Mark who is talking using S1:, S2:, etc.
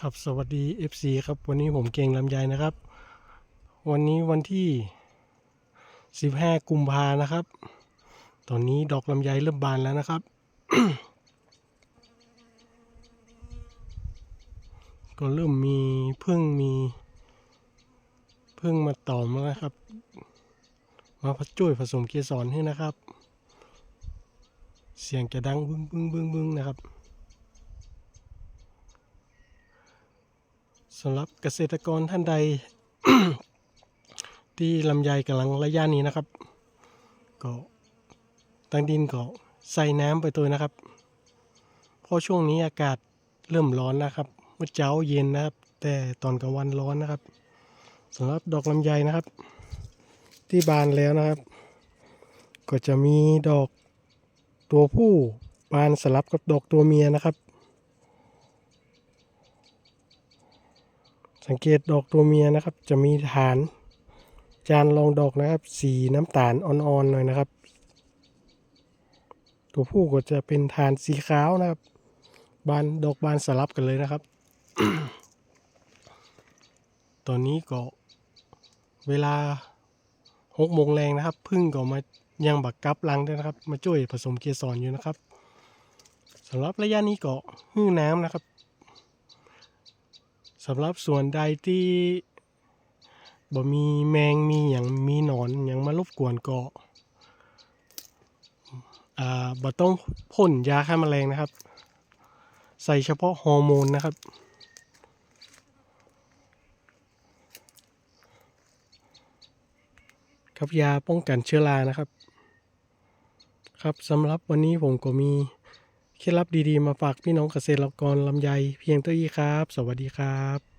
S1: ครับสวัสดี FC ครับ วันนี้ผมเก่งลำไยนะครับ วันนี้วันที่ 15 กุมภานะครับ ตอนนี้ดอกลำไยเริ่มบานแล้วนะครับ ก็เริ่มมีพึ่งมีพึ่งมาต่อมแล้วครับ มาพัดจุ้ยผสมเกสรให้นะครับ เสียงจะดังบึ้งบึ้งบึ้งบึ้งนะครับ สำหรับเกษตรกรท่านใด ที่ลำไยกำลังระยะนี้นะครับ ก็ตั้งดินก็ใส่น้ำไปตัวนะครับ เพราะช่วงนี้อากาศเริ่มร้อนนะครับ เมื่อเช้าเย็นนะครับ แต่ตอนกลางวันร้อนนะครับสำหรับดอกลำไยนะครับ ที่บานแล้วนะครับ ก็จะมีดอกตัวผู้บานสลับกับดอกตัวเมียนะครับ สังเกตดอกตัวเมียนะครับ จะมีฐานจานรองดอกนะครับ สีน้ำตาลอ่อนๆหน่อยนะครับ ตัวผู้ก็จะเป็นฐานสีขาวนะครับ บานดอกบานสลับกันเลยนะครับ ตอนนี้ก็เวลาหกโมงแรงนะครับพึ่งก็มายังบักกับลังด้วยนะครับ มาช่วยผสมเกสรอยู่นะครับสำหรับระยะนี้ก็หื้อน้ำนะครับ สำหรับส่วนใดที่บ่มีแมงมีอย่างมีหนอนอย่างมารบกวนก็อ่าบ่ต้องพ่นยาฆ่าแมลงนะครับ ใส่เฉพาะฮอร์โมนนะครับครับยาป้องกันเชื้อรานะครับ ครับสำหรับวันนี้ผมก็มี เคล็ดลับดีๆ มาฝากพี่น้องเกษตรกรลำไยเพียงเท่านี้ครับ สวัสดีครับ